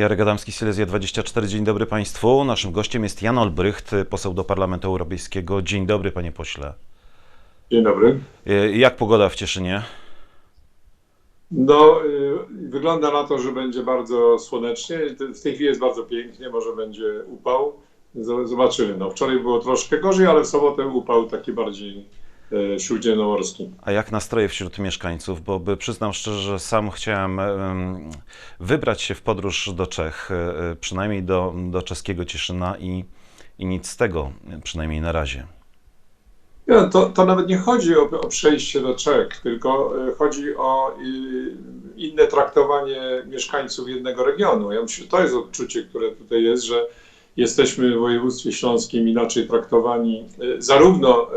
Jarek Adamski, Silesia 24. Dzień dobry Państwu. Naszym gościem jest Jan Olbrycht, poseł do Parlamentu Europejskiego. Dzień dobry, panie pośle. Dzień dobry. E, Jak pogoda w Cieszynie? No, y, wygląda na to, że będzie bardzo słonecznie. W tej chwili jest bardzo pięknie, może będzie upał. Zobaczymy. No, wczoraj było troszkę gorzej, ale w sobotę upał taki bardziej śródziemnomorski. A jak nastroje wśród mieszkańców? Bo by, przyznam szczerze, że sam chciałem em, wybrać się w podróż do Czech, e, e, przynajmniej do, do czeskiego Cieszyna i, i nic z tego, e, przynajmniej na razie. Ja, to, to nawet nie chodzi o, o przejście do Czech, tylko e, chodzi o inne traktowanie mieszkańców jednego regionu. Ja myślę, że to jest odczucie, które tutaj jest, że jesteśmy w województwie śląskim inaczej traktowani, e, zarówno e, e,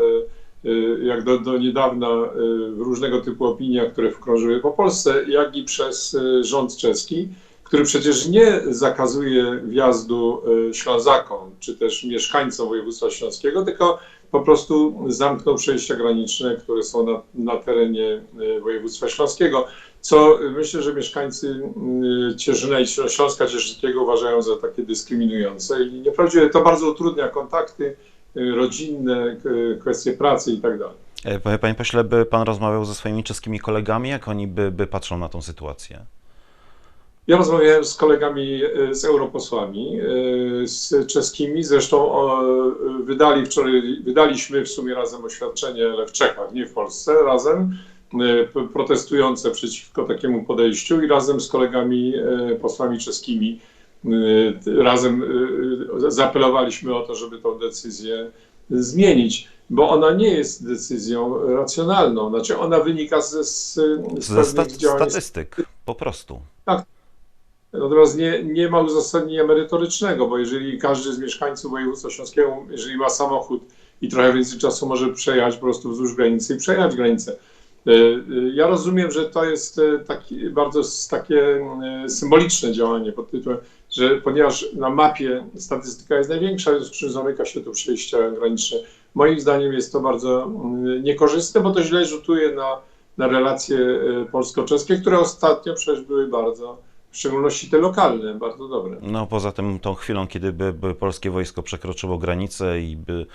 jak do, do niedawna w różnego typu opiniach, które krążyły po Polsce, jak i przez e, rząd czeski, który przecież nie zakazuje wjazdu Ślązakom, czy też mieszkańcom województwa śląskiego, tylko po prostu zamknął przejścia graniczne, które są na, na terenie województwa śląskiego, co myślę, że mieszkańcy Cieszyna i Śląska Cieszyńskiego uważają za takie dyskryminujące i nieprawdziwe. To bardzo utrudnia kontakty rodzinne, kwestie pracy i tak dalej. E, Panie pośle, by pan rozmawiał ze swoimi czeskimi kolegami, jak oni by, by patrzą na tą sytuację? Ja rozmawiałem z kolegami, e, z europosłami, e, z czeskimi. Zresztą wydali wczoraj, wydaliśmy w sumie razem oświadczenie, ale w Czechach, nie w Polsce, razem protestujące przeciwko takiemu podejściu i razem z kolegami posłami czeskimi razem zaapelowaliśmy o to, żeby tą decyzję zmienić, bo ona nie jest decyzją racjonalną. Znaczy ona wynika z, z, z Ze sta działań statystyk, po prostu. Natomiast nie, nie ma uzasadnienia merytorycznego, bo jeżeli każdy z mieszkańców województwa śląskiego, jeżeli ma samochód i trochę więcej czasu może przejechać po prostu wzdłuż granicy i przejechać granicę. E, e, Ja rozumiem, że to jest e, taki, bardzo takie symboliczne działanie pod tytułem, że ponieważ na mapie statystyka jest największa, z czym zamyka się tu przejścia graniczne. Moim zdaniem jest to bardzo mm, niekorzystne, bo to źle rzutuje na, na relacje e, polsko-czeskie, które ostatnio przecież były bardzo w szczególności te lokalne, bardzo dobre. No poza tym tą chwilą, kiedy by, by polskie wojsko przekroczyło granicę i by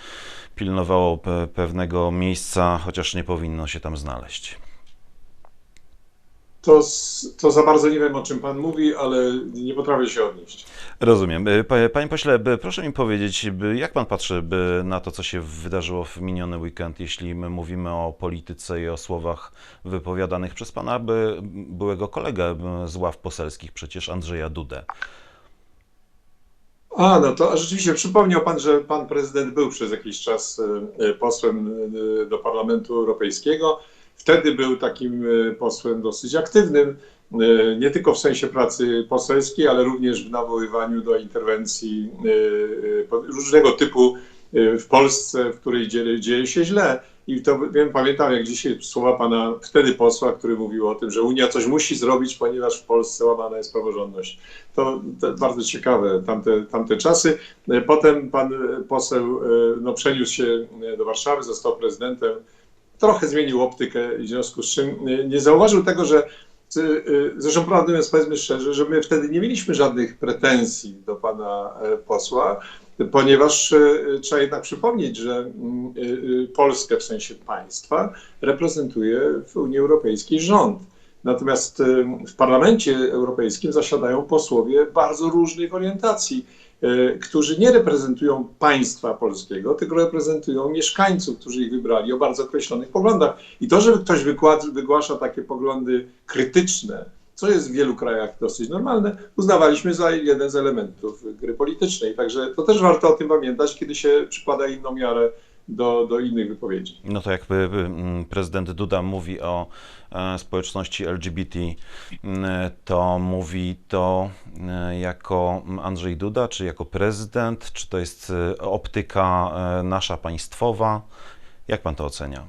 pilnowało pe pewnego miejsca, chociaż nie powinno się tam znaleźć. To, to za bardzo nie wiem, o czym Pan mówi, ale nie potrafię się odnieść. Rozumiem. Pa- Panie pośle, by- proszę mi powiedzieć, by- jak pan patrzy na to, co się wydarzyło w miniony weekend, jeśli my mówimy o polityce i o słowach wypowiadanych przez pana by, byłego kolegę z ław poselskich, przecież Andrzeja Dudę. A, no to rzeczywiście przypomniał Pan, że Pan Prezydent był przez jakiś czas e, e, posłem e, do Parlamentu Europejskiego. Wtedy był takim e, posłem dosyć aktywnym, e, nie tylko w sensie pracy poselskiej, ale również w nawoływaniu do interwencji e, różnego typu w Polsce, w której dzieje, dzieje się źle. I to wiem, pamiętam jak dzisiaj słowa pana wtedy posła, który mówił o tym, że Unia coś musi zrobić, ponieważ w Polsce łamana jest praworządność. To, to bardzo ciekawe tamte, tamte czasy. Potem pan poseł no, przeniósł się do Warszawy, został prezydentem. Trochę zmienił optykę, w związku z czym nie zauważył tego, że z- e, Zresztą prawdą jest, powiedzmy szczerze, że my wtedy nie mieliśmy żadnych pretensji do pana e, posła, ponieważ e, trzeba jednak przypomnieć, że mm, e, Polskę w sensie państwa reprezentuje w Unii Europejskiej rząd. Natomiast w Parlamencie Europejskim zasiadają posłowie bardzo różnych orientacji, którzy nie reprezentują państwa polskiego, tylko reprezentują mieszkańców, którzy ich wybrali o bardzo określonych poglądach. I to, że ktoś wygłasza takie poglądy krytyczne, co jest w wielu krajach dosyć normalne, uznawaliśmy za jeden z elementów gry politycznej. Także to też warto o tym pamiętać, kiedy się przykłada inną miarę do, do innych wypowiedzi. No to jakby y, mm, prezydent Duda mówi o e, społeczności LGBT, mm, to mówi to e, jako Andrzej Duda, czy jako prezydent, czy to jest e, optyka nasza państwowa? Jak pan to ocenia?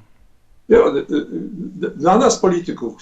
Dla nas, polityków,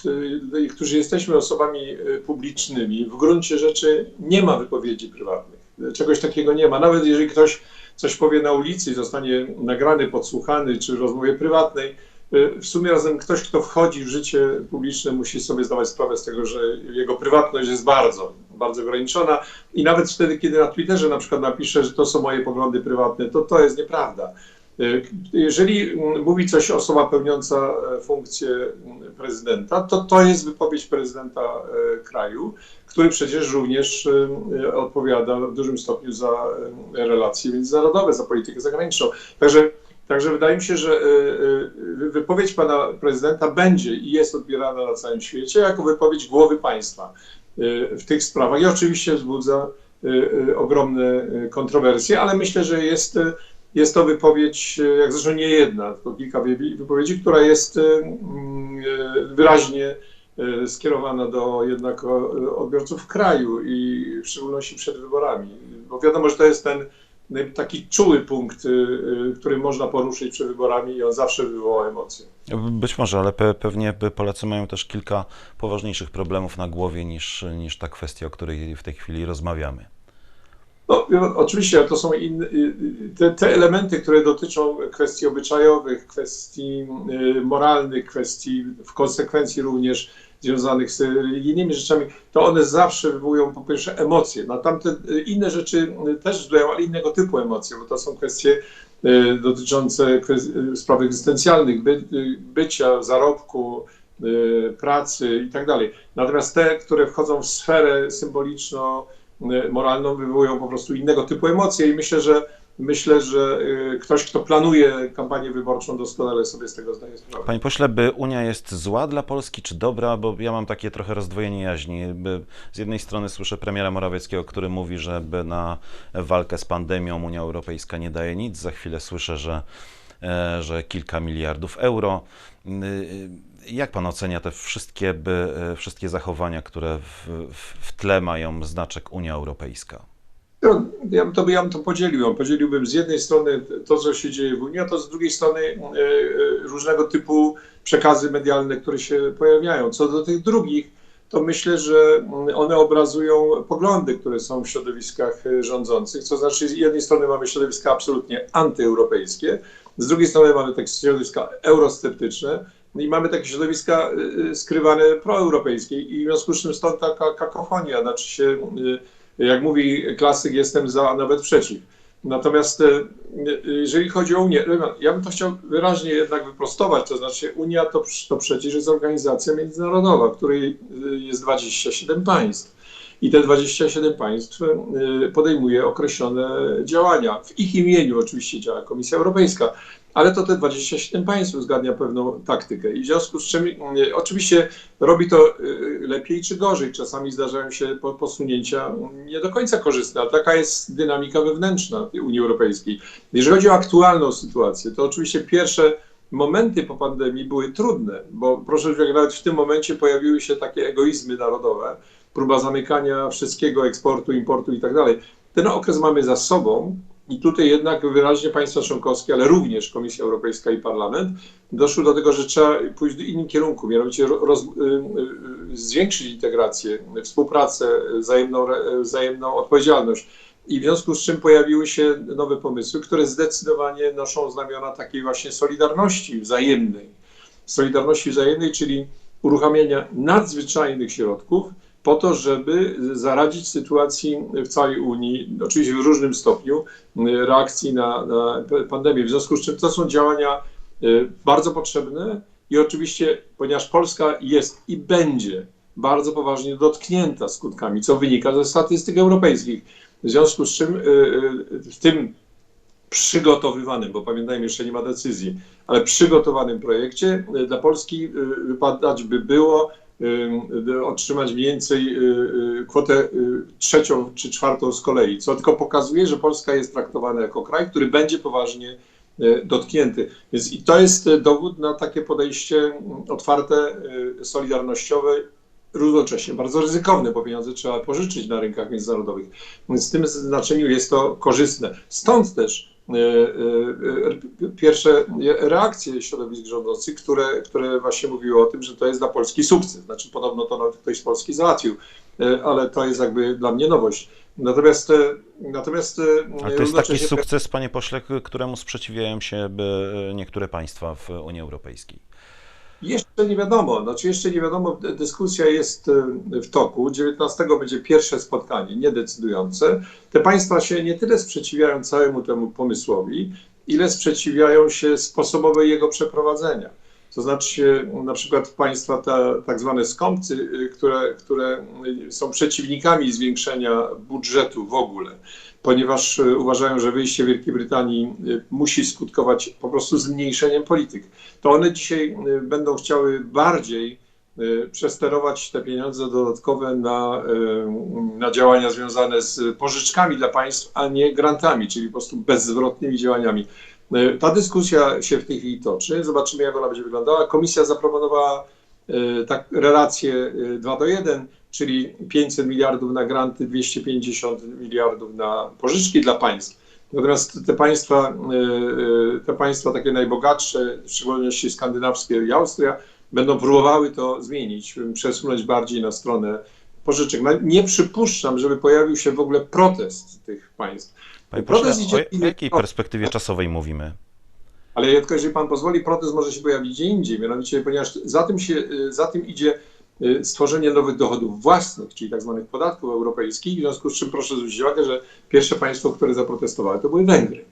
którzy- jesteśmy osobami publicznymi, w gruncie rzeczy nie ma wypowiedzi prywatnych. Czegoś takiego nie ma. Nawet jeżeli ktoś coś powie na ulicy i zostanie nagrany, podsłuchany, czy w rozmowie prywatnej, y, w sumie razem ktoś, kto wchodzi w życie publiczne, musi sobie zdawać sprawę z tego, że jego prywatność jest bardzo, bardzo ograniczona i nawet wtedy, kiedy na Twitterze na przykład napiszę, że to są moje poglądy prywatne, to to jest nieprawda. Y, Jeżeli mówi coś osoba pełniąca e, funkcję mm, prezydenta, to to jest wypowiedź prezydenta e, kraju, który przecież również e, odpowiada w dużym stopniu za relacje międzynarodowe, za politykę zagraniczną. Także, także wydaje mi się, że e, wypowiedź pana prezydenta będzie i jest odbierana na całym świecie jako wypowiedź głowy państwa w tych sprawach i oczywiście wzbudza ogromne kontrowersje, ale myślę, że jest, jest to wypowiedź, e, jak zresztą nie jedna, to kilka wy- wypowiedzi, która jest e, mm, e, wyraźnie skierowana do jednak odbiorców kraju i w szczególności przed wyborami. Bo wiadomo, że to jest ten taki czuły punkt, który można poruszyć przed wyborami i on zawsze wywoła emocje. Być może, ale pe, pewnie Polacy mają też kilka poważniejszych problemów na głowie niż, niż ta kwestia, o której w tej chwili rozmawiamy. No, no, oczywiście to są inne, y, y, te, te elementy, które dotyczą kwestii obyczajowych, kwestii y, moralnych, kwestii w konsekwencji również związanych z religijnymi rzeczami, to one zawsze wywołują po pierwsze emocje. Na tamte inne rzeczy też wywołują, ale innego typu emocje, bo to są kwestie dotyczące spraw egzystencjalnych, by, bycia, zarobku, pracy i tak dalej. Natomiast te, które wchodzą w sferę symboliczno moralną wywołują po prostu innego typu emocje i myślę, że myślę, że y, ktoś, kto planuje kampanię wyborczą, doskonale sobie z tego zdaje sprawę. Panie pośle, by Unia jest zła dla Polski, czy dobra? Bo ja mam takie trochę rozdwojenie jaźni. Z jednej strony słyszę premiera Morawieckiego, który mówi, że by na walkę z pandemią Unia Europejska nie daje nic. Za chwilę słyszę, że, e, że kilka miliardów euro. Jak pan ocenia te wszystkie, by, e, wszystkie zachowania, które w, w, tle mają znaczek Unia Europejska? No, Ja bym, to, ja bym to podzielił. Podzieliłbym z jednej strony to, co się dzieje w Unii, a to z drugiej strony e, e, różnego typu przekazy medialne, które się pojawiają. Co do tych drugich, to myślę, że mm, one obrazują poglądy, które są w środowiskach e, rządzących. To znaczy, z jednej strony mamy środowiska absolutnie antyeuropejskie, z drugiej strony mamy takie środowiska eurosceptyczne i mamy takie środowiska e, e, skrywane proeuropejskie i w związku z czym stąd taka kakofonia, znaczy się e, jak mówi klasyk, jestem za, a nawet przeciw. Natomiast jeżeli chodzi o Unię, ja bym to chciał wyraźnie jednak wyprostować, to znaczy Unia to, to przecież jest organizacja międzynarodowa, w której jest 27 państw. I te 27 państw podejmuje określone działania. W ich imieniu oczywiście działa Komisja Europejska, ale to te 27 państw uzgadnia pewną taktykę. I w związku z czym e, oczywiście robi to e, lepiej czy gorzej. Czasami zdarzają się po- posunięcia nie do końca korzystne, ale taka jest dynamika wewnętrzna Unii Europejskiej. Jeżeli chodzi o aktualną sytuację, to oczywiście pierwsze momenty po pandemii były trudne, bo proszę wziąć, nawet w tym momencie pojawiły się takie egoizmy narodowe, próba zamykania wszystkiego, eksportu, importu i tak dalej. Ten okres mamy za sobą i tutaj jednak wyraźnie państwa członkowskie, ale również Komisja Europejska i Parlament doszły do tego, że trzeba pójść w innym kierunku, mianowicie roz, y, y, zwiększyć integrację, współpracę, wzajemną, wzajemną odpowiedzialność. I w związku z czym pojawiły się nowe pomysły, które zdecydowanie noszą znamiona takiej właśnie solidarności wzajemnej. Solidarności wzajemnej, czyli uruchamiania nadzwyczajnych środków po to, żeby zaradzić sytuacji w całej Unii, oczywiście w różnym stopniu reakcji na, na pandemię. W związku z czym to są działania y, bardzo potrzebne i oczywiście, ponieważ Polska jest i będzie bardzo poważnie dotknięta skutkami, co wynika ze statystyk europejskich. W związku z czym y, y, w tym przygotowywanym, bo pamiętajmy, jeszcze nie ma decyzji, ale przygotowanym projekcie dla Polski wypadać by było otrzymać mniej więcej y, y, kwotę y, trzecią czy czwartą z kolei, co tylko pokazuje, że Polska jest traktowana jako kraj, który będzie poważnie y, dotknięty. Więc i to jest y, dowód na takie podejście mm, otwarte, y, solidarnościowe, równocześnie bardzo ryzykowne, bo pieniądze trzeba pożyczyć na rynkach międzynarodowych. Więc w tym znaczeniu jest to korzystne. Stąd też pierwsze reakcje środowisk rządzących, które, które właśnie mówiły o tym, że to jest dla Polski sukces. Znaczy podobno to ktoś z Polski załatwił, e, ale to jest jakby dla mnie nowość. Natomiast, e, natomiast e, Ale to jest taki sukces, panie pośle, któremu sprzeciwiają się niektóre państwa w Unii Europejskiej. Jeszcze nie wiadomo, znaczy jeszcze nie wiadomo, dyskusja jest e, w toku. 19 będzie pierwsze spotkanie, niedecydujące. Te państwa się nie tyle sprzeciwiają całemu temu pomysłowi, ile sprzeciwiają się sposobowi jego przeprowadzenia. To znaczy na przykład państwa te, tak zwane skąpcy, y, które, które są przeciwnikami zwiększenia budżetu w ogóle, ponieważ y, uważają, że wyjście Wielkiej Brytanii y, musi skutkować po prostu zmniejszeniem polityk. To one dzisiaj będą chciały bardziej przesterować te pieniądze dodatkowe na, na działania związane z pożyczkami dla państw, a nie grantami, czyli po prostu bezzwrotnymi działaniami. E, ta dyskusja się w tej chwili toczy. Zobaczymy, jak ona będzie wyglądała. Komisja zaproponowała e, tak relację 2 do 1, czyli 500 miliardów na granty, 250 miliardów na pożyczki dla państw. Natomiast te państwa, e, te państwa takie najbogatsze, w szczególności skandynawskie i Austria, będą próbowały to zmienić, przesunąć bardziej na stronę pożyczek. No, nie przypuszczam, żeby pojawił się w ogóle protest tych państw. Panie pośle, o jakiej perspektywie czasowej mówimy? Ale tylko jeżeli pan pozwoli, protest może się pojawić gdzie indziej, mianowicie ponieważ za tym, się, za tym idzie y, stworzenie nowych dochodów własnych, czyli tak zwanych podatków europejskich, w związku z czym proszę zwrócić uwagę, że pierwsze państwo, które zaprotestowały, to były Węgry.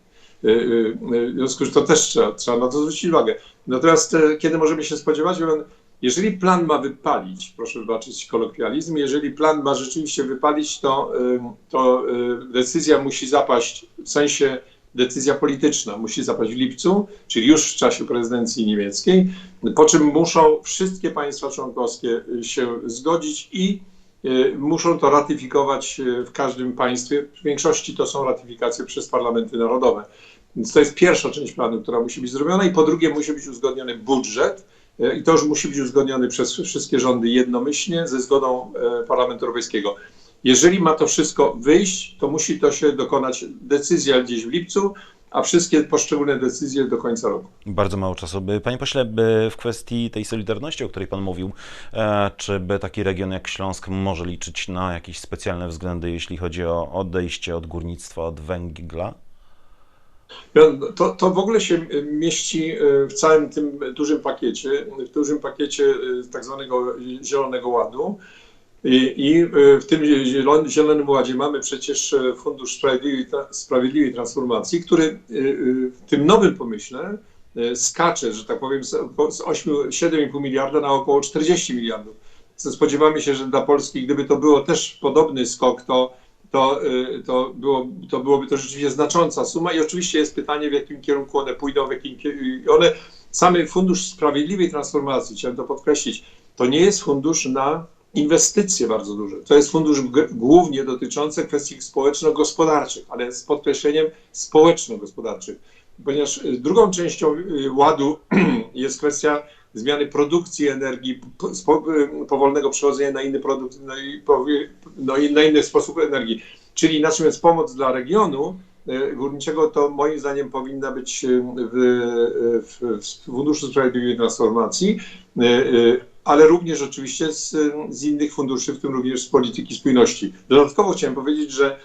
Y, y, w związku z czym to też trzeba, trzeba na to zwrócić uwagę. Natomiast kiedy możemy się spodziewać, jeżeli plan ma wypalić, proszę wybaczyć kolokwializm, jeżeli plan ma rzeczywiście wypalić, to, to decyzja musi zapaść, w sensie decyzja polityczna musi zapaść w lipcu, czyli już w czasie prezydencji niemieckiej, po czym muszą wszystkie państwa członkowskie się zgodzić i muszą to ratyfikować w każdym państwie. W większości to są ratyfikacje przez parlamenty narodowe. Więc to jest pierwsza część planu, która musi być zrobiona i po drugie musi być uzgodniony budżet, i to już musi być uzgodnione przez wszystkie rządy jednomyślnie ze zgodą e, Parlamentu Europejskiego. Jeżeli ma to wszystko wyjść, to musi to się dokonać decyzja gdzieś w lipcu, a wszystkie poszczególne decyzje do końca roku. Bardzo mało czasu. Panie pośle, w kwestii tej solidarności, o której Pan mówił, e, czy by taki region jak Śląsk może liczyć na jakieś specjalne względy, jeśli chodzi o odejście od górnictwa, od węgla? To, to w ogóle się mieści e, w całym tym dużym pakiecie, w dużym pakiecie e, tak zwanego Zielonego Ładu. I, I, e, w tym Zielonym Ładzie mamy przecież Fundusz Sprawiedliwej, Transformacji, który w tym nowym pomyśle skacze, że tak powiem, z 7,5 miliarda na około 40 miliardów. Spodziewamy się, że dla Polski, gdyby to było też podobny skok, to to, y, to, było, to byłoby to rzeczywiście znacząca suma i oczywiście jest pytanie, w jakim kierunku one pójdą, w jakim one, samy Fundusz Sprawiedliwej Transformacji, chciałem to podkreślić, to nie jest fundusz na inwestycje bardzo duże. To jest fundusz głównie dotyczący kwestii społeczno-gospodarczych, ale z podkreśleniem społeczno-gospodarczych, ponieważ y, drugą częścią y, ładu jest kwestia zmiany produkcji energii, powolnego przechodzenia na inny produkt, no i, na inny sposób energii. Czyli inaczej mówiąc, pomoc dla regionu e, górniczego to moim zdaniem powinna być e, w, w, w Funduszu Sprawiedliwej Transformacji, e, ale również oczywiście z, z innych funduszy, w tym również z polityki spójności. Dodatkowo chciałem powiedzieć, że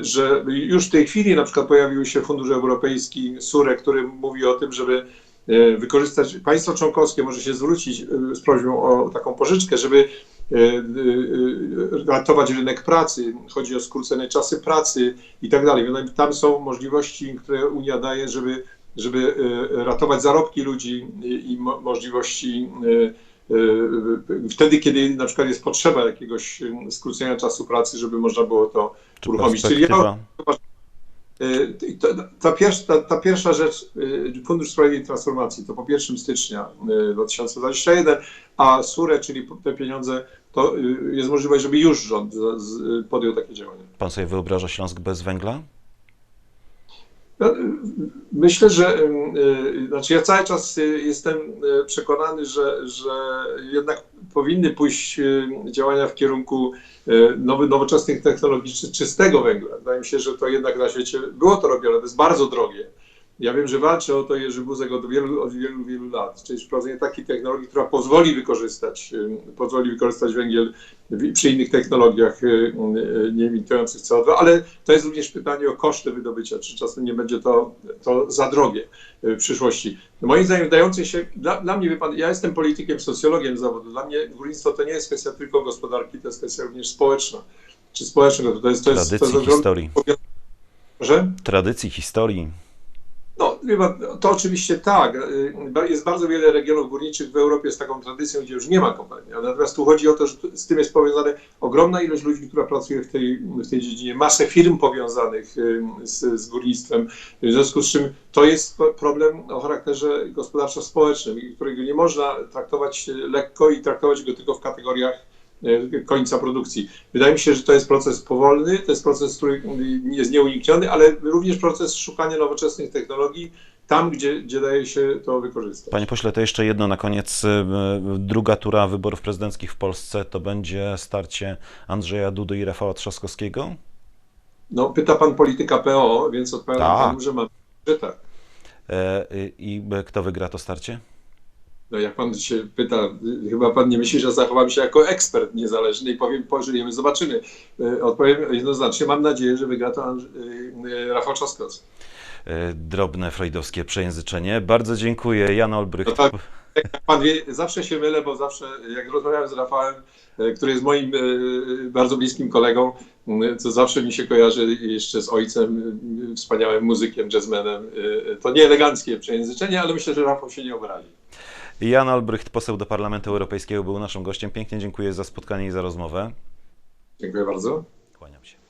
że już w tej chwili na przykład pojawił się Fundusz Europejski SURE, który mówi o tym, żeby wykorzystać, państwo członkowskie może się zwrócić e, z prośbą o taką pożyczkę, żeby e, ratować rynek pracy, chodzi o skrócone czasy pracy i tak dalej. Tam są możliwości, które Unia daje, żeby, żeby ratować zarobki ludzi i możliwości wtedy, kiedy na przykład jest potrzeba jakiegoś skrócenia czasu pracy, żeby można było to uruchomić. Czyli ja Y, ta, pierwsza, ta, ta, pierwsza rzecz, y, Fundusz Sprawiedliwej Transformacji, to po 1 stycznia 2021, y, a SURE, czyli te pieniądze, to jest możliwość, żeby już rząd podjął takie działania. Pan sobie wyobraża Śląsk bez węgla? No, myślę, że znaczy ja cały czas jestem przekonany, że, że jednak powinny pójść działania w kierunku nowy, nowoczesnych technologii czystego węgla. Wydaje mi się, że to jednak na świecie było to robione, to jest bardzo drogie. Ja wiem, że walczy o to Jerzy Buzek od wielu, od wielu, wielu lat, czyli wprowadzenie takiej technologii, która pozwoli wykorzystać, pozwoli wykorzystać węgiel przy innych technologiach y, y, nie emitujących CO2, ale to jest również pytanie o koszty wydobycia, czy czasem nie będzie to, to za drogie y, w przyszłości. Moim zdaniem dający się, dla, dla mnie, wie pan, ja jestem politykiem, socjologiem zawodu, dla mnie górnictwo to nie jest kwestia tylko gospodarki, to jest kwestia również społeczna, czy społecznego, to jest, to jest, to jest Tradycji, historii. że? Tradycji, historii. To oczywiście tak. Y, Jest bardzo wiele regionów górniczych w Europie z taką tradycją, gdzie już nie ma kopalni. Natomiast tu chodzi o to, że z tym jest powiązane ogromna ilość ludzi, która pracuje w tej, w tej dziedzinie, masę firm powiązanych y, z, z górnictwem. W związku z czym to jest problem o charakterze gospodarczo-społecznym, którego nie można traktować lekko i traktować go tylko w kategoriach końca produkcji. Wydaje mi się, że to jest proces powolny, to jest proces, który jest nieunikniony, ale również proces szukania nowoczesnych technologii tam, gdzie, gdzie daje się to wykorzystać. Panie pośle, to jeszcze jedno na koniec. Y, Druga tura wyborów prezydenckich w Polsce to będzie starcie Andrzeja Dudy i Rafała Trzaskowskiego? No, pyta pan polityka PO, więc odpowiadam Tak. panu, że mam, że tak. E, I kto wygra to starcie? No, jak pan się pyta, y, chyba pan nie myśli, że zachowam się jako ekspert niezależny i powiem, pożyjemy, zobaczymy. Y, Odpowiem jednoznacznie, mam nadzieję, że wygra to y, Rafał Trzaskowski. E, Drobne freudowskie przejęzyczenie. Bardzo dziękuję. Jan Olbrycht. No tak. Jak pan wie, zawsze się mylę, bo zawsze jak rozmawiałem z Rafałem, który jest moim bardzo bliskim kolegą, to zawsze mi się kojarzy jeszcze z ojcem, wspaniałym muzykiem, jazzmenem. To nie eleganckie przejęzyczenie, ale myślę, że Rafał się nie obrazi. Jan Olbrycht, poseł do Parlamentu Europejskiego, był naszym gościem. Pięknie dziękuję za spotkanie i za rozmowę. Dziękuję bardzo. Kłaniam się.